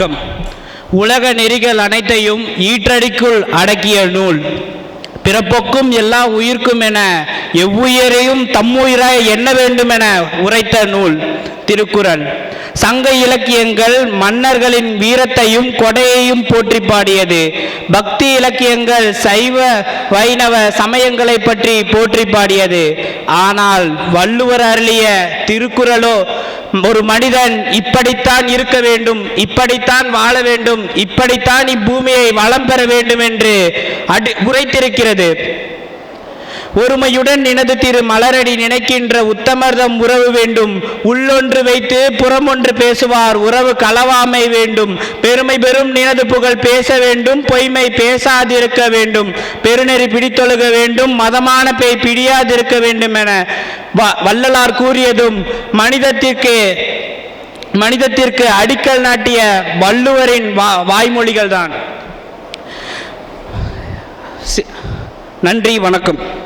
வணக்கம். உலக நெறிகள் அனைத்தையும் ஈற்றடிக்குள் அடக்கிய நூல். பிறப்பொக்கும் எல்லா உயிர்க்கும் என எவ்வுயிரையும் தம்முயிராய் எண்ண வேண்டும் என உரைத்த நூல். திருக்குறள். சங்க இலக்கியங்கள் மன்னர்களின் வீரத்தையும் கொடையையும் போற்றி பாடியது. பக்தி இலக்கியங்கள் சைவ வைணவ சமயங்களை பற்றி போற்றி பாடியது. ஆனால் வள்ளுவர் அருளிய திருக்குறளோ ஒரு மனிதன் இப்படித்தான் இருக்க வேண்டும் இப்படித்தான் வாழ வேண்டும் இப்படித்தான் இப்பூமியை வளம் பெற வேண்டும் என்று அடி உரைத்திருக்கிறது. ஒருமையுடன் நினது திரு மலரடி நினைக்கின்ற உத்தமர்தம் உறவு வேண்டும். உள்ளொன்று வைத்து புறமொன்று பேசுவார். உறவு களவாமை வேண்டும். பெருமை பெரும் நினது புகழ் பேச வேண்டும். பொய்மை பேசாதிருக்க வேண்டும். பெருநெறி பிடித்தொழுக வேண்டும். மதமான பேய் பிடியாதிருக்க வேண்டும் என வ- வள்ளலார் கூறியதும் மனிதத்திற்கு மனிதத்திற்கு அடிக்கல் நாட்டிய வள்ளுவரின் வா வாய்மொழிகள் தான் நன்றி வணக்கம்.